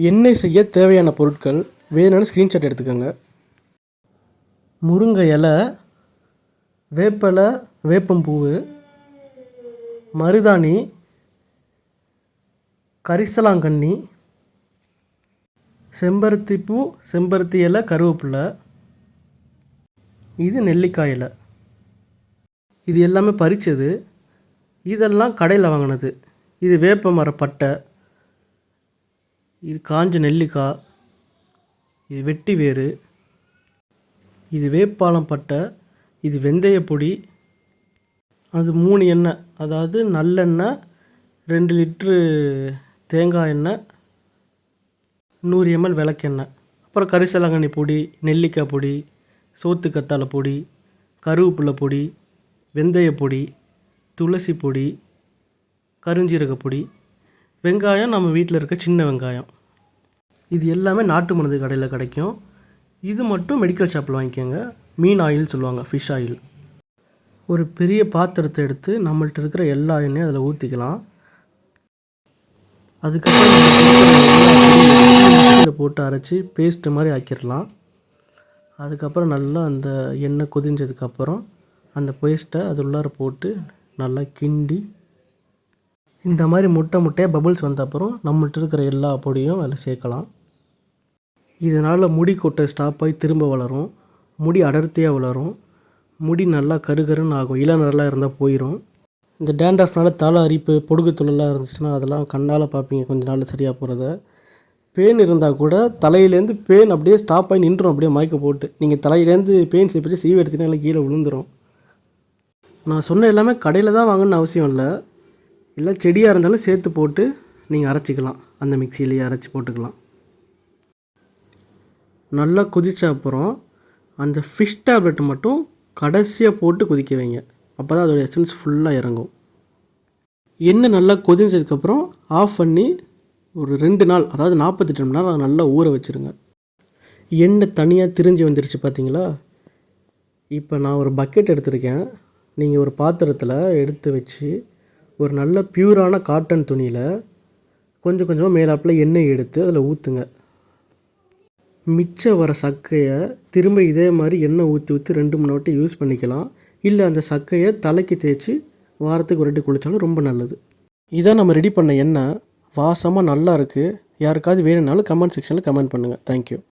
எண்ணெய் செய்ய தேவையான பொருட்கள் வேணும்னு ஸ்க்ரீன்ஷாட் எடுத்துக்கோங்க. முருங்கை இலை வேப்பலை வேப்பம்பூவு மருதாணி கரிசலாங்கண்ணி செம்பருத்தி பூ செம்பருத்தி இலை கருவேப்பிலை. இது நெல்லிக்காய் இலை. இது எல்லாமே பறிச்சது. இதெல்லாம் கடையில் வாங்கினது. இது வேப்ப மரப்பட்டை இது காஞ்ச நெல்லிக்காய் இது வெட்டி வேறு இது வேப்பாலம் பட்டை இது வெந்தயப்பொடி அது மூணு எண்ணெய். அதாவது நல்லெண்ணெய் ரெண்டு லிட்ரு தேங்காய் எண்ணெய் நூறு எம்எல் விளக்கெண்ணெய். அப்புறம் கரிசலாங்கண்ணி பொடி நெல்லிக்காய் பொடி சோத்து கத்தாழை பொடி கருவேப்பிலை பொடி வெந்தய பொடி துளசி பொடி கருஞ்சீரக பொடி. வெங்காயம் நம்ம வீட்டில் இருக்க சின்ன வெங்காயம். இது எல்லாமே நாட்டு மருந்து கடையில் கிடைக்கும். இது மட்டும் மெடிக்கல் ஷாப்பில் வாங்கிக்கோங்க. மீன் ஆயில் சொல்லுவாங்க ஃபிஷ் ஆயில் ஒரு பெரிய பாத்திரத்தை எடுத்து நம்மள்ட்ட இருக்கிற எல்லா எண்ணெயும் அதில் ஊற்றிக்கலாம் அதுக்கப்புறம் போட்டு அரைச்சி பேஸ்ட்டு மாதிரி ஆக்கிடலாம் அதுக்கப்புறம் நல்லா அந்த எண்ணெய் கொதிஞ்சதுக்கப்புறம் அந்த பேஸ்ட்டை அது உள்ளார போட்டு நல்லா கிண்டி இந்த மாதிரி முட்டை முட்டையாக பபுள்ஸ் வந்த அப்புறம் நம்மள்ட்ட இருக்கிற எல்லா பொடியும் அதில் சேர்க்கலாம். இதனால் முடி கொட்டை ஸ்டாப் ஆகி திரும்ப வளரும். முடி அடர்த்தியாக வளரும். முடி நல்லா கருகருன்னு ஆகும். இளநரெல்லாம் இருந்தால் போயிடும் இந்த டேண்ட்ரஃப்னால தலை அரிப்பு பொடுகு தொழிலாக இருந்துச்சுன்னா அதெல்லாம் கண்ணால் பார்ப்பீங்க. கொஞ்ச நாள் சரியாக போகிறத பேன் இருந்தால் கூட தலையிலேருந்து பேன் அப்படியே ஸ்டாப் ஆகி நின்றுடும் அப்படியே மயக்க போட்டு. நீங்கள் தலையிலேருந்து பேன் சீப்பிட்டு சீவ் எடுத்தீங்கன்னா கீழே விழுந்துடும் நான் சொன்ன எல்லாமே கடையில் தான் வாங்கணும்னு அவசியம் இல்லை. இல்லை செடியாக இருந்தாலும் சேர்த்து போட்டு நீங்கள் அரைச்சிக்கலாம். அந்த மிக்சியிலேயே அரைச்சி போட்டுக்கலாம். நல்லா கொதித்த அப்புறம் அந்த ஃபிஷ் டேப்லெட் மட்டும் கடைசியாக போட்டு கொதிக்க வைங்க. அப்போ தான் அதோடய எசன்ஸ் ஃபுல்லாக இறங்கும். எண்ணெய் நல்லா கொதிஞ்சதுக்கப்புறம் ஆஃப் பண்ணி ஒரு ரெண்டு நாள் அதாவது நாற்பத்தெட்டு மணி நேரம் நல்லா ஊற வச்சுருங்க. எண்ணெய் தனியாக திரிஞ்சு வந்துருச்சு பார்த்தீங்களா இப்போ நான் ஒரு பக்கெட் எடுத்திருக்கேன். நீங்கள் ஒரு பாத்திரத்தில் எடுத்து வச்சு ஒரு நல்ல பியூரான காட்டன் துணியில் கொஞ்சம் கொஞ்சமாக மேலாப்பில் எண்ணெய் எடுத்து அதில் ஊற்றுங்க மிச்சம் வர சக்கையை திரும்ப இதே மாதிரி எண்ணெய் ஊற்றி ஊற்றி ரெண்டு மூணு வாட்டி யூஸ் பண்ணிக்கலாம். இல்லை அந்த சக்கையை தலைக்கு தேய்ச்சி வாரத்துக்கு ஒரு வாட்டி குளித்தாலும் ரொம்ப நல்லது. இதான் நம்ம ரெடி பண்ண எண்ணெய் வாசமாக நல்லா இருக்குது யாருக்காவது வேணும்னாலும் கமெண்ட் செக்ஷனில் கமெண்ட் பண்ணுங்கள் தேங்க்யூ